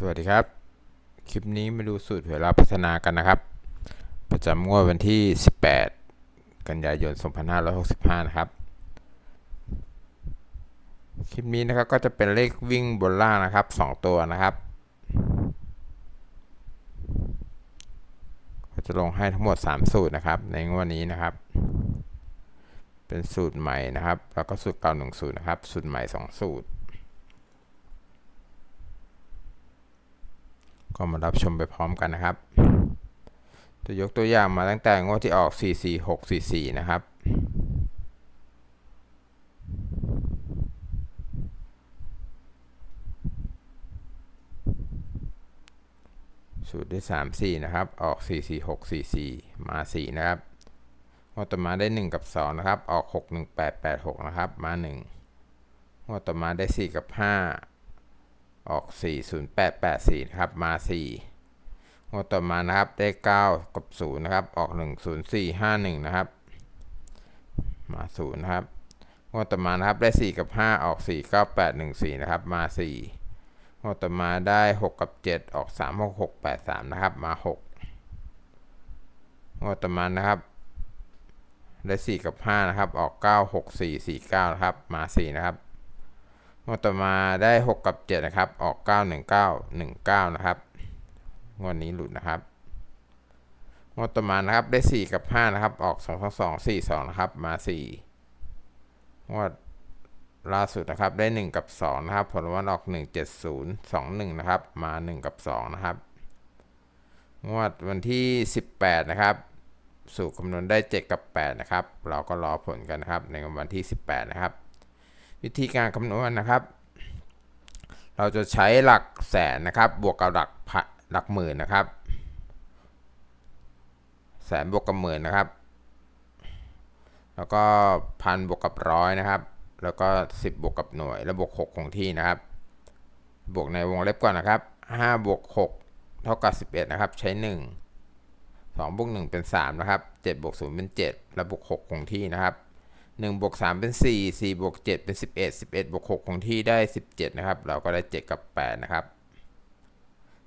สวัสดีครับ คลิปนี้มาดูสูตรหวยลับพัฒนากันนะครับ ประจำงวดวันที่ 18 กันยายน 2565 นะครับ คลิปนี้นะครับก็จะเป็นเลขวิ่งบนล่างนะครับ 2 ตัวนะครับ ก็จะลงให้ทั้งหมด 3 สูตรนะครับ ในงวดนี้นะครับ เป็นสูตรใหม่นะครับ แล้วก็สูตรเก่า1สูตรนะครับ สูตรใหม่ 2 สูตร ก็มารับชมไปพร้อมกันนะครับ จะยกตัวอย่างมาตั้งแต่งวดที่ออก 44644 นะครับสูตรที่34 นะครับ ออก 44644 มา 4 นะครับงวดต่อมาได้ 1 กับ 2 นะครับ ออก 61886 นะครับ มา 1งวดต่อมาได้ 4 กับ 5 ออก 40884นะครับมา 4งวดต่อมานะครับได้ 9 กับ 0 นะครับ ออก 10451 นะครับ มา 0 นะครับงวดต่อมานะครับได้ 4 กับ 5 ออก 49814 นะครับ มา 4งวดต่อมาได้ 6 กับ 7 ออก 36683 นะครับ มา 6งวดต่อมานะครับได้ 4 กับ 5 นะครับ ออก 96449 นะครับ มา 4 นะครับ งวดต่อมาได้ 6 กับ 7 นะครับ ออก 91919 นะครับ งวดนี้หลุดนะครับ งวดต่อมานะครับ ได้ 4 กับ 5 นะครับ ออก 22242 นะครับ มา 4 งวดล่าสุดนะครับ ได้ 1 กับ 2 นะครับ ผลวันออก 17021 นะครับ มา 1 กับ 2 นะครับ งวดวันที่ 18 นะครับ สูตรคำนวณได้ 7 กับ 8 นะครับ เราก็รอผลกันนะครับ ในวันที่ 18 นะครับ วิธีการคำนวณนะครับ เราจะใช้หลักแสนนะครับ บวกกับหลักพันหลักหมื่นนะครับ แสนบวกกับหมื่นนะครับ แล้วก็พันบวกกับร้อยนะครับ แล้วก็ 10 บวกกับหน่วย แล้วบวก6คงที่นะครับ บวกในวงเล็บก่อนนะครับ5บวก6เท่ากับ 11 นะครับ ใช้ 1 2บวก1เป็น 3 นะครับ7บวก0เป็น 7 แล้วบวก6คงที่นะครับ 1บวก3เป็น 4 4บวก7เป็น 11 11บวก6คงที่ได้ 17 นะครับ เราก็ได้ 7 กับ 8 นะครับ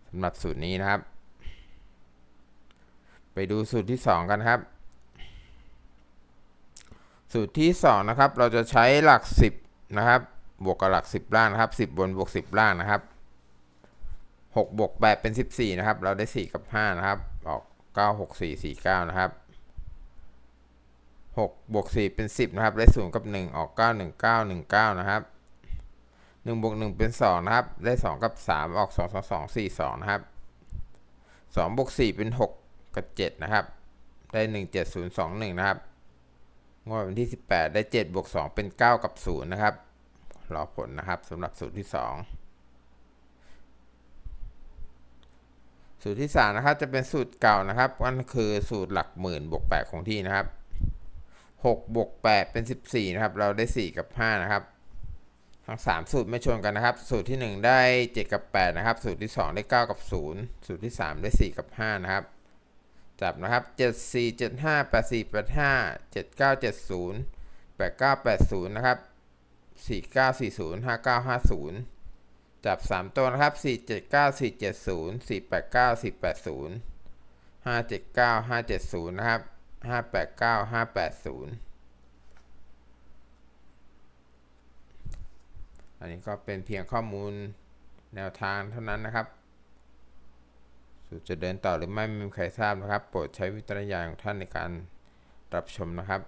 สำหรับสูตรนี้นะครับ ไปดูสูตรที่ 2 กันครับ สูตรที่ 2 นะครับ เราจะใช้หลัก 10 นะครับ บวกกับหลัก 10 ล่างนะครับ 10 บนบวก 10 ล่างนะครับ6บวก8เป็น 14 นะครับ เราได้ 4 กับ 5 นะครับ ออก 9 6 4 4 9 นะครับ 6บวก4เป็น 10 นะครับ ได้ 0 กับ 1 ออก 9 1 9 1 9 นะครับ1บวก1เป็น 2 นะครับ ได้ 2 กับ 3 ออก 2 2 2 4 2 นะครับ2บวก4เป็น 6 กับ 7 นะครับ ได้ 1 7 0 2 1 นะครับงวดวันที่ 18 ได้ 7 บวก 2 เป็น 9 กับ 0 นะครับ รอผลนะครับสำหรับสูตรที่ 2 สูตรที่ 3 นะครับ จะเป็นสูตรเก่านะครับนั่นคือสูตรหลักหมื่นบวก8คงที่นะครับ 6บวก8เป็น 14 นะครับ เราได้ 4 กับ 5 นะครับ ทั้ง 3 สูตรไม่ชนกันนะครับ สูตรที่ 1 ได้ 7 กับ 8 นะครับ สูตรที่ 2 ได้ 9 กับ 0 สูตรที่ 3 ได้ 4 กับ 5 นะครับ จับนะครับ 7 4 7 5 8 4 8 5 7 9 7 0 8 9 8 0 นะครับ 4 9 4 0 5 9 5 0 จับ 3 ตัวนะครับ 4 7 9 4 7 0 4 8 9 4 8 0 5 7 9 5 7 0 นะครับ ห้าแปดเก้าห้าแปดศูนย์อันนี้ก็เป็นเพียงข้อมูลแนวทางเท่านั้นนะครับสูตรจะเดินต่อหรือไม่ไม่มีใครทราบนะครับ โปรดใช้วิจารณญาณของท่านในการรับชมนะครับ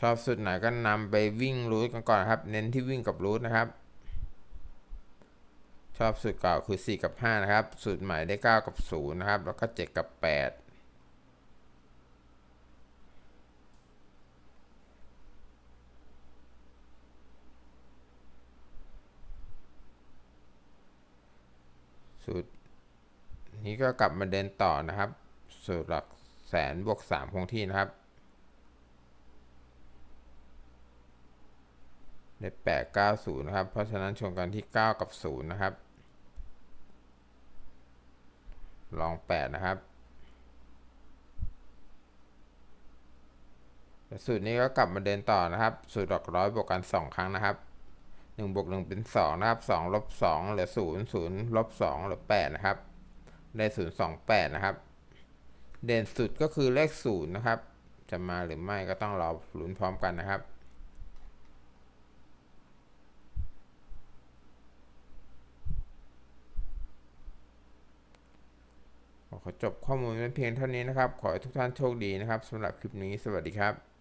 ชอบสุดไหนก็นำไปวิ่งรูทกันก่อนครับ เน้นที่วิ่งกับรูทนะครับ ชอบสูตรเก่าคือ 4 กับ 5 นะครับ สูตรใหม่ได้ 9 กับ 0 นะครับ แล้วก็ 7 กับ 8สูตรนี้ก็กลับมาเดินต่อนะครับ สูตรหลักแสนบวก3คงที่นะครับ ได้8 9 0นะครับ เพราะฉะนั้นชนกันที่ 9 กับ 0 นะครับ ลอง 8 นะครับสูตรนี้ก็กลับมาเดินต่อนะครับ สูตรหลักร้อยบวกกัน 2 ครั้งนะครับหนึ่งบวกหนึ่งเป็นสองนะครับสองลบสองเหลือศูนย์ศูนย์ลบสองเหลือแปดนะครับ ได้ศูนย์สองแปดนะครับ เด่นสุดก็คือเลขศูนย์นะครับ จะมาหรือไม่ก็ต้องรอลุ้นพร้อมกันนะครับ ขอจบข้อมูลไว้เพียงเท่านี้นะครับ ขอให้ทุกท่านโชคดีนะครับสำหรับคลิปนี้สวัสดีครับ